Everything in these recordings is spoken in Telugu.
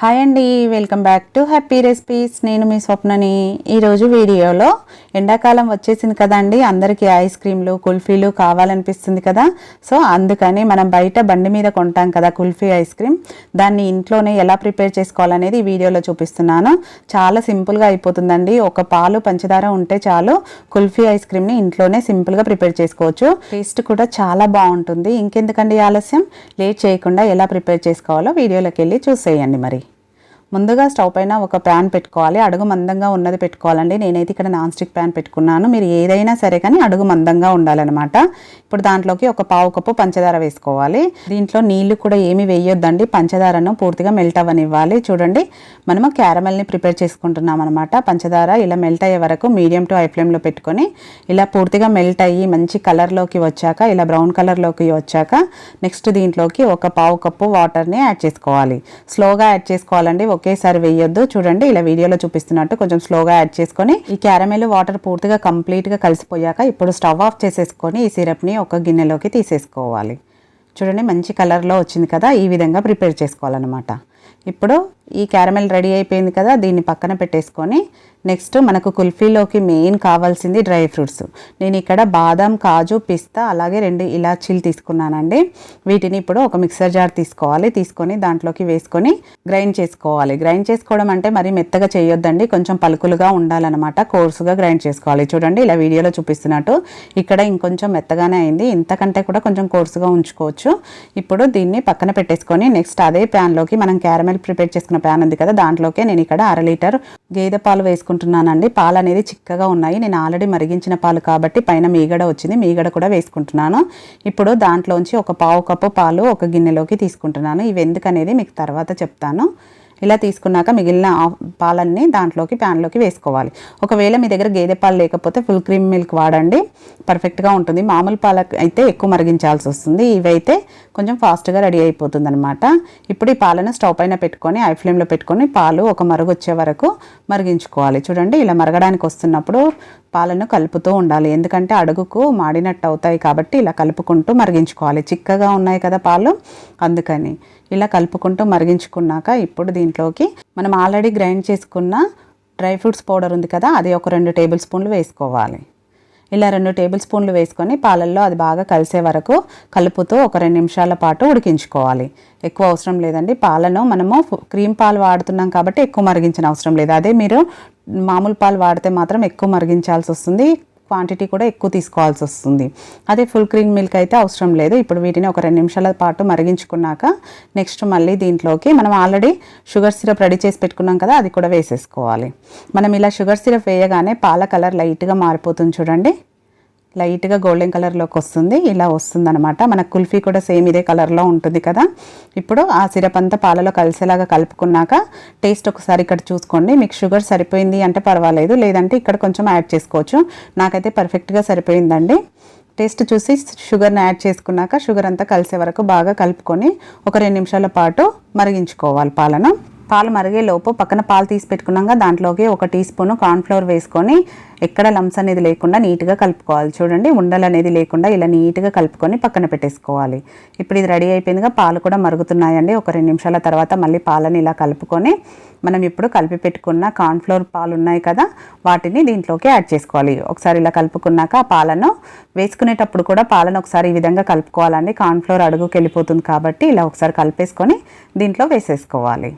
హాయ్ అండి welcome back to happy recipes నేను మీ స్వప్నని. ఈరోజు వీడియోలో ఎండాకాలం వచ్చేసింది కదండి అందరికీ ఐస్ క్రీమ్లు కుల్ఫీలు కావాలనిపిస్తుంది కదా. సో అందుకని మనం బయట బండి మీద కొంటాం కదా కుల్ఫీ ఐస్ క్రీమ్ దాన్ని ఇంట్లోనే ఎలా ప్రిపేర్ చేసుకోవాలనేది ఈ వీడియోలో చూపిస్తున్నాను. చాలా సింపుల్గా అయిపోతుందండి. ఒక పాలు పంచదార ఉంటే చాలు కుల్ఫీ ఐస్ క్రీమ్ని ఇంట్లోనే సింపుల్గా ప్రిపేర్ చేసుకోవచ్చు. టేస్ట్ కూడా చాలా బాగుంటుంది. ఇంకెందుకండి ఆలస్యం? లేట్ చేయకుండా ఎలా ప్రిపేర్ చేసుకోవాలో వీడియోలోకి వెళ్ళి చూసేయండి మరి. ముందుగా స్టవ్ పైన ఒక ప్యాన్ పెట్టుకోవాలి. అడుగు మందంగా ఉన్నది పెట్టుకోవాలండి. నేనైతే ఇక్కడ నాన్ స్టిక్ ప్యాన్ పెట్టుకున్నాను. మీరు ఏదైనా సరే కానీ అడుగు మందంగా ఉండాలన్నమాట. ఇప్పుడు దాంట్లోకి ఒక పావు కప్పు పంచదార వేసుకోవాలి. దీంట్లో నీళ్ళు కూడా ఏమి వేయొద్దండి. పంచదారను పూర్తిగా మెల్ట్ అవ్వనివ్వాలి. చూడండి మనము క్యారమెల్ని ప్రిపేర్ చేసుకుంటున్నాం అనమాట పంచదార ఇలా మెల్ట్ అయ్యే వరకు మీడియం టు హై ఫ్లేమ్లో పెట్టుకొని ఇలా పూర్తిగా మెల్ట్ అయ్యి మంచి కలర్లోకి వచ్చాక ఇలా బ్రౌన్ కలర్లోకి వచ్చాక నెక్స్ట్ దీంట్లోకి ఒక పావు కప్పు వాటర్ని యాడ్ చేసుకోవాలి. స్లోగా యాడ్ చేసుకోవాలండి. ఒకేసారి వేయొద్దు. చూడండి ఇలా వీడియోలో చూపిస్తున్నట్టు కొంచెం స్లోగా యాడ్ చేసుకొని ఈ క్యారమెల్ వాటర్ పూర్తిగా కంప్లీట్గా కలిసిపోయాక ఇప్పుడు స్టవ్ ఆఫ్ చేసేసుకొని ఈ సిరప్ని ఒక గిన్నెలోకి తీసేసుకోవాలి. చూడండి మంచి కలర్లో వచ్చింది కదా ఈ విధంగా ప్రిపేర్ చేసుకోవాలన్నమాట. ఇప్పుడు ఈ క్యారమెల్ రెడీ అయిపోయింది కదా దీన్ని పక్కన పెట్టేసుకొని నెక్స్ట్ మనకు కుల్ఫీలోకి మెయిన్ కావాల్సింది డ్రై ఫ్రూట్స్. నేను ఇక్కడ బాదం కాజు పిస్తా అలాగే రెండు ఇలాచీలు తీసుకున్నానండి. వీటిని ఇప్పుడు ఒక మిక్సర్ జార్ తీసుకోవాలి. తీసుకొని దాంట్లోకి వేసుకొని గ్రైండ్ చేసుకోవాలి. గ్రైండ్ చేసుకోవడం అంటే మరి మెత్తగా చేయొద్దండి. కొంచెం పలుకులుగా ఉండాలన్నమాట. కోర్సుగా గ్రైండ్ చేసుకోవాలి. చూడండి ఇలా వీడియోలో చూపిస్తున్నట్టు ఇక్కడ ఇంకొంచెం మెత్తగానే అయింది. ఇంతకంటే కూడా కొంచెం కోర్సుగా ఉంచుకోవచ్చు. ఇప్పుడు దీన్ని పక్కన పెట్టేసుకొని నెక్స్ట్ అదే ప్యాన్లోకి మనం క్యారమెల్ ప్రిపేర్ చేసుకున్న ప్యాన్ ఉంది కదా దాంట్లోకి నేను ఇక్కడ అర లీటర్ గేదె పాలు వేసుకుంటున్నానండి. పాలు అనేది చిక్కగా ఉన్నాయి. నేను ఆల్రెడీ మరిగించిన పాలు కాబట్టి పైన మీగడ వచ్చింది. మీగడ కూడా వేసుకుంటున్నాను. ఇప్పుడు దాంట్లోంచి ఒక పావు కప్పు పాలు ఒక గిన్నెలోకి తీసుకుంటున్నాను. ఇవి ఎందుకనేది మీకు తర్వాత చెప్తాను. ఇలా తీసుకున్నాక మిగిలిన పాలన్నీ దాంట్లోకి ప్యాన్లోకి వేసుకోవాలి. ఒకవేళ మీ దగ్గర గేదె పాలు లేకపోతే ఫుల్ క్రీమ్ మిల్క్ వాడండి. పర్ఫెక్ట్గా ఉంటుంది. మామూలు పాలకు అయితే ఎక్కువ మరిగించాల్సి వస్తుంది. ఇవైతే కొంచెం ఫాస్ట్గా రెడీ అయిపోతుంది అనమాట ఇప్పుడు ఈ పాలను స్టవ్ పైన పెట్టుకొని ఐ ఫ్లేమ్లో పెట్టుకొని పాలు ఒక మరుగు వచ్చే వరకు మరిగించుకోవాలి. చూడండి ఇలా మరగడానికి వస్తున్నప్పుడు పాలను కలుపుతూ ఉండాలి. ఎందుకంటే అడుగుకు మాడినట్టు అవుతాయి కాబట్టి ఇలా కలుపుకుంటూ మరిగించుకోవాలి. చిక్కగా ఉన్నాయి కదా పాలు. అందుకని ఇలా కలుపుకుంటూ మరిగించుకున్నాక ఇప్పుడు దీంట్లోకి మనం ఆల్రెడీ గ్రైండ్ చేసుకున్న డ్రై ఫ్రూట్స్ పౌడర్ ఉంది కదా అది ఒక రెండు టేబుల్ స్పూన్లు వేసుకోవాలి. ఇలా రెండు టేబుల్ స్పూన్లు వేసుకొని పాలల్లో అది బాగా కలిసే వరకు కలుపుతూ ఒక రెండు నిమిషాల పాటు ఉడికించుకోవాలి. ఎక్కువ అవసరం లేదండి. పాలను మనము క్రీమ్ పాలు వాడుతున్నాం కాబట్టి ఎక్కువ మరిగించిన అవసరం లేదు. అదే మీరు మామూలు పాలు వాడితే మాత్రం ఎక్కువ మరిగించాల్సి వస్తుంది. క్వాంటిటీ కూడా ఎక్కువ తీసుకోవాల్సి వస్తుంది. అదే ఫుల్ క్రీమ్ మిల్క్ అయితే అవసరం లేదు. ఇప్పుడు వీటిని ఒక రెండు నిమిషాల పాటు మరిగించుకున్నాక నెక్స్ట్ మళ్ళీ దీంట్లోకి మనం ఆల్రెడీ షుగర్ సిరప్ రెడీ చేసి పెట్టుకున్నాం కదా అది కూడా వేసేసుకోవాలి. మనం ఇలా షుగర్ సిరప్ వేయగానే పాల కలర్ లైట్గా మారిపోతుంది చూడండి. లైట్గా గోల్డెన్ కలర్లోకి వస్తుంది ఇలా వస్తుందనమాట మన కుల్ఫీ కూడా సేమ్ ఇదే కలర్లో ఉంటుంది కదా. ఇప్పుడు ఆ సిరప్ అంతా పాలలో కలిసేలాగా కలుపుకున్నాక టేస్ట్ ఒకసారి ఇక్కడ చూసుకోండి. మీకు షుగర్ సరిపోయింది అంటే పర్వాలేదు లేదంటే ఇక్కడ కొంచెం యాడ్ చేసుకోవచ్చు. నాకైతే పర్ఫెక్ట్గా సరిపోయిందండి. టేస్ట్ చూసి షుగర్ని యాడ్ చేసుకున్నాక షుగర్ అంతా కలిసే వరకు బాగా కలుపుకొని ఒక రెండు నిమిషాల పాటు మరిగించుకోవాలి పాలను. పాలు మరిగే లోపు పక్కన పాలు తీసి పెట్టుకున్నాక దాంట్లోకి ఒక టీ స్పూన్ కార్న్ఫ్లవర్ వేసుకొని ఎక్కడ లంప్స్ అనేది లేకుండా నీట్గా కలుపుకోవాలి. చూడండి ఉండలు అనేది లేకుండా ఇలా నీట్గా కలుపుకొని పక్కన పెట్టేసుకోవాలి. ఇప్పుడు ఇది రెడీ అయిపోయిందిగా పాలు కూడా మరుగుతున్నాయండి. ఒక రెండు నిమిషాల తర్వాత మళ్ళీ పాలని ఇలా కలుపుకొని మనం ఇప్పుడు కలిపి పెట్టుకున్న కార్న్ఫ్లవర్ పాలు ఉన్నాయి కదా వాటిని దీంట్లోకి యాడ్ చేసుకోవాలి. ఒకసారి ఇలా కలుపుకున్నాక ఆ పాలను వేసుకునేటప్పుడు కూడా పాలను ఒకసారి ఈ విధంగా కలుపుకోవాలండి. కార్న్ఫ్లవర్ అడుగుకి వెళ్ళిపోతుంది కాబట్టి ఇలా ఒకసారి కలిపేసుకొని దీంట్లో వేసేసుకోవాలి.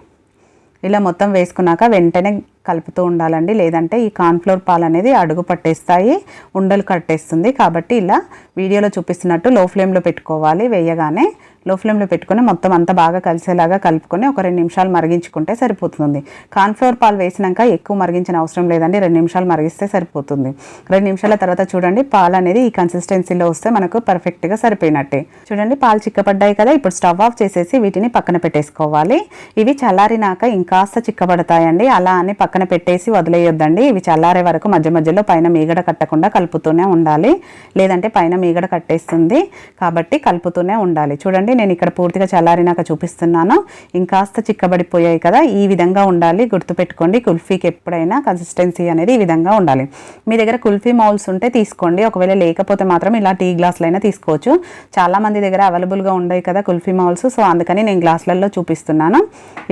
ఇలా మొత్తం వేసుకున్నాక వెంటనే కలుపుతూ ఉండాలండి. లేదంటే ఈ కార్న్ఫ్లోర్ పాలు అనేది అడుగు పట్టేస్తాయి ఉండలు కట్టేస్తుంది. కాబట్టి ఇలా వీడియోలో చూపిస్తున్నట్టు లో ఫ్లేమ్లో పెట్టుకోవాలి. వేయగానే లో ఫ్లేమ్లో పెట్టుకొని మొత్తం అంతా బాగా కలిసేలాగా కలుపుకొని ఒక రెండు నిమిషాలు మరిగించుకుంటే సరిపోతుంది. కార్న్ఫ్లోర్ పాలు వేసినాక ఎక్కువ మరిగించిన అవసరం లేదండి. రెండు నిమిషాలు మరిగిస్తే సరిపోతుంది. రెండు నిమిషాల తర్వాత చూడండి పాలు అనేది ఈ కన్సిస్టెన్సీలో వస్తే మనకు పర్ఫెక్ట్గా సరిపోయినట్టే. చూడండి పాలు చిక్కబడ్డాయి కదా ఇప్పుడు స్టవ్ ఆఫ్ చేసేసి వీటిని పక్కన పెట్టేసుకోవాలి. ఇవి చల్లారినాక ఇంకాస్త చిక్కబడతాయండి. అలా అని పక్కన పెట్టేసి వదిలేయొద్దండి. ఇవి చల్లారే వరకు మధ్య మధ్యలో పైన మీగడ కట్టకుండా కలుపుతూనే ఉండాలి. లేదంటే పైన మీగడ కట్టేస్తుంది కాబట్టి కలుపుతూనే ఉండాలి. చూడండి చేసుకోండి నేను ఇక్కడ పూర్తిగా చల్లారినాక చూపిస్తున్నాను. ఇంకాస్త చిక్కబడిపోయాయి కదా ఈ విధంగా ఉండాలి. గుర్తుపెట్టుకోండి కుల్ఫీకి ఎప్పుడైనా కన్సిస్టెన్సీ అనేది ఈ విధంగా ఉండాలి. మీ దగ్గర కుల్ఫీ మౌల్స్ ఉంటే తీసుకోండి. ఒకవేళ లేకపోతే మాత్రం ఇలా టీ గ్లాసులు అయినా తీసుకోవచ్చు. చాలా మంది దగ్గర అవైలబుల్గా ఉండవు కదా కుల్ఫీ మౌల్స్ సో అందుకని నేను గ్లాసులలో చూపిస్తున్నాను.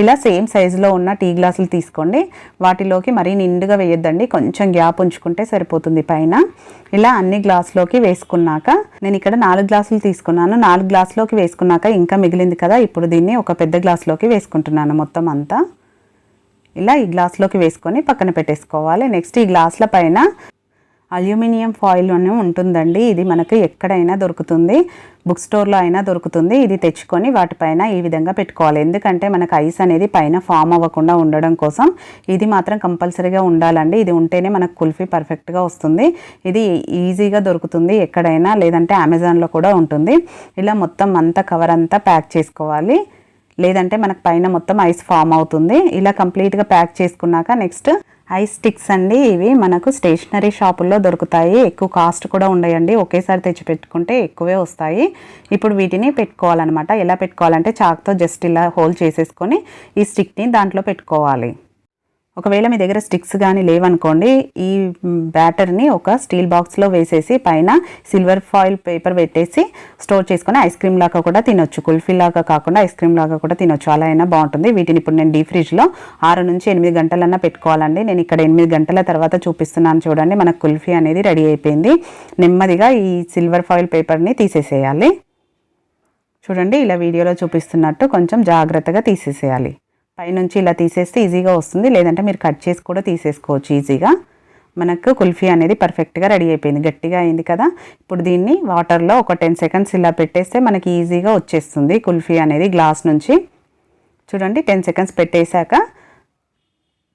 ఇలా సేమ్ సైజులో ఉన్న టీ గ్లాసులు తీసుకోండి. వాటిలోకి మరీ నిండుగా వేయొద్దండి. కొంచెం గ్యాప్ ఉంచుకుంటే సరిపోతుంది పైన. ఇలా అన్ని గ్లాసులోకి వేసుకున్నాక నేను ఇక్కడ నాలుగు గ్లాసులు తీసుకున్నాను. నాలుగు గ్లాసులోకి వేసుకున్నాక ఇంకా మిగిలింది కదా ఇప్పుడు దీన్ని ఒక పెద్ద గ్లాస్లోకి వేసుకుంటున్నాను మొత్తం అంతా. ఇలా ఈ గ్లాస్లోకి వేసుకొని పక్కన పెట్టేసుకోవాలి. నెక్స్ట్ ఈ గ్లాసుల పైన అల్యూమినియం ఫాయిల్ అని ఉంటుందండి. ఇది మనకు ఎక్కడైనా దొరుకుతుంది. బుక్ స్టోర్లో అయినా దొరుకుతుంది. ఇది తెచ్చుకొని వాటిపైన ఈ విధంగా పెట్టుకోవాలి. ఎందుకంటే మనకు ఐస్ అనేది పైన ఫామ్ అవ్వకుండా ఉండడం కోసం ఇది మాత్రం కంపల్సరీగా ఉండాలండి. ఇది ఉంటేనే మనకు కుల్ఫీ పర్ఫెక్ట్గా వస్తుంది. ఇది ఈజీగా దొరుకుతుంది. ఎక్కడైనా లేదంటే అమెజాన్లో కూడా ఉంటుంది. ఇలా మొత్తం అంతా కవర్ అంతా ప్యాక్ చేసుకోవాలి. లేదంటే మనకు పైన మొత్తం ఐస్ ఫామ్ అవుతుంది. ఇలా కంప్లీట్గా ప్యాక్ చేసుకున్నాక నెక్స్ట్ ఐ స్టిక్స్ అండి ఇవి. మనకు స్టేషనరీ షాపుల్లో దొరుకుతాయి. ఎక్కువ కాస్ట్ కూడా ఉండయండి. ఒకేసారి తెచ్చి పెట్టుకుంటే ఎక్కువే వస్తాయి. ఇప్పుడు వీటిని పెట్టుకోవాలన్నమాట. ఎలా పెట్టుకోవాలంటే చాక్తో జస్ట్ ఇలా హోల్ చేసేసుకొని ఈ స్టిక్ని దాంట్లో పెట్టుకోవాలి. ఒకవేళ మీ దగ్గర స్టిక్స్ కానీ లేవనుకోండి ఈ బ్యాటర్ని ఒక స్టీల్ బాక్స్లో వేసేసి పైన సిల్వర్ ఫాయిల్ పేపర్ పెట్టేసి స్టోర్ చేసుకొని ఐస్ క్రీమ్ లాగా కూడా తినొచ్చు. కుల్ఫీ లాగా కాకుండా ఐస్ క్రీమ్ లాగా కూడా తినొచ్చు. అలా అయినా బాగుంటుంది. వీటిని ఇప్పుడు నేను డీ ఫ్రిడ్జ్లో ఆరు నుంచి ఎనిమిది గంటలన్నా పెట్టుకోవాలండి. నేను ఇక్కడ ఎనిమిది గంటల తర్వాత చూపిస్తున్నాను చూడండి. మనకు కుల్ఫీ అనేది రెడీ అయిపోయింది. నెమ్మదిగా ఈ సిల్వర్ ఫాయిల్ పేపర్ని తీసేసేయాలి. చూడండి ఇలా వీడియోలో చూపిస్తున్నట్టు కొంచెం జాగ్రత్తగా తీసేసేయాలి. పైనుంచి ఇలా తీసేస్తే ఈజీగా వస్తుంది. లేదంటే మీరు కట్ చేసి కూడా తీసేసుకోవచ్చు ఈజీగా. మనకు కుల్ఫీ అనేది పర్ఫెక్ట్గా రెడీ అయిపోయింది. గట్టిగా అయింది కదా. ఇప్పుడు దీన్ని వాటర్లో ఒక టెన్ సెకండ్స్ ఇలా పెట్టేస్తే మనకి ఈజీగా వచ్చేస్తుంది కుల్ఫీ అనేది గ్లాస్ నుంచి. చూడండి టెన్ సెకండ్స్ పెట్టేశాక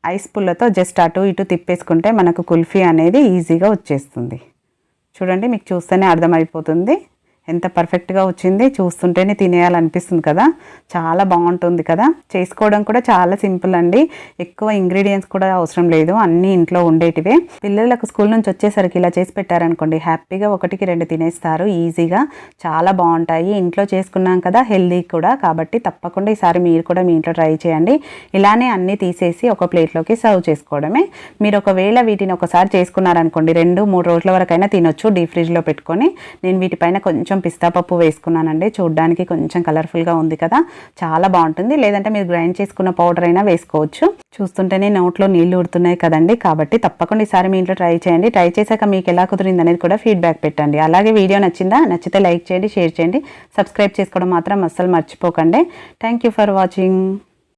ఐస్ పుల్లతో జస్ట్ అటు ఇటు తిప్పేసుకుంటే మనకు కుల్ఫీ అనేది ఈజీగా వచ్చేస్తుంది. చూడండి మీకు చూస్తేనే అర్థమైపోతుంది. ఎంత పర్ఫెక్ట్గా వచ్చింది చూస్తుంటేనే తినేయాలనిపిస్తుంది కదా. చాలా బాగుంటుంది కదా. చేసుకోవడం కూడా చాలా సింపుల్ అండి. ఎక్కువ ఇంగ్రీడియంట్స్ కూడా అవసరం లేదు. అన్నీ ఇంట్లో ఉండేటివే. పిల్లలకు స్కూల్ నుంచి వచ్చేసరికి ఇలా చేసి పెట్టారనుకోండి హ్యాపీగా ఒకటికి రెండు తినేస్తారు ఈజీగా. చాలా బాగుంటాయి. ఇంట్లో చేసుకున్నాం కదా హెల్దీ కూడా. కాబట్టి తప్పకుండా ఈసారి మీరు కూడా మీ ఇంట్లో ట్రై చేయండి. ఇలానే అన్నీ తీసేసి ఒక ప్లేట్లోకి సర్వ్ చేసుకోవడమే. మీరు ఒకవేళ వీటిని ఒకసారి చేసుకున్నారనుకోండి రెండు మూడు రోజుల వరకైనా తినొచ్చు డీప్ ఫ్రిడ్జ్లో పెట్టుకొని. నేను వీటిపైన కొంచెం పిస్తా పప్పు వేసుకున్నానండి. చూడడానికి కొంచెం కలర్ఫుల్గా ఉంది కదా. చాలా బాగుంటుంది. లేదంటే మీరు గ్రైండ్ చేసుకున్న పౌడర్ అయినా వేసుకోవచ్చు. చూస్తుంటేనే నోట్లో నీళ్ళు ఉడుతున్నాయి కదండి. కాబట్టి తప్పకుండా ఈసారి మీ ఇంట్లో ట్రై చేయండి. ట్రై చేశాక మీకు ఎలా కుదిరింది అనేది కూడా ఫీడ్బ్యాక్ పెట్టండి. అలాగే వీడియో నచ్చిందా? నచ్చితే లైక్ చేయండి షేర్ చేయండి. సబ్స్క్రైబ్ చేసుకోవడం మాత్రం అస్సలు మర్చిపోకండి. Thank you for watching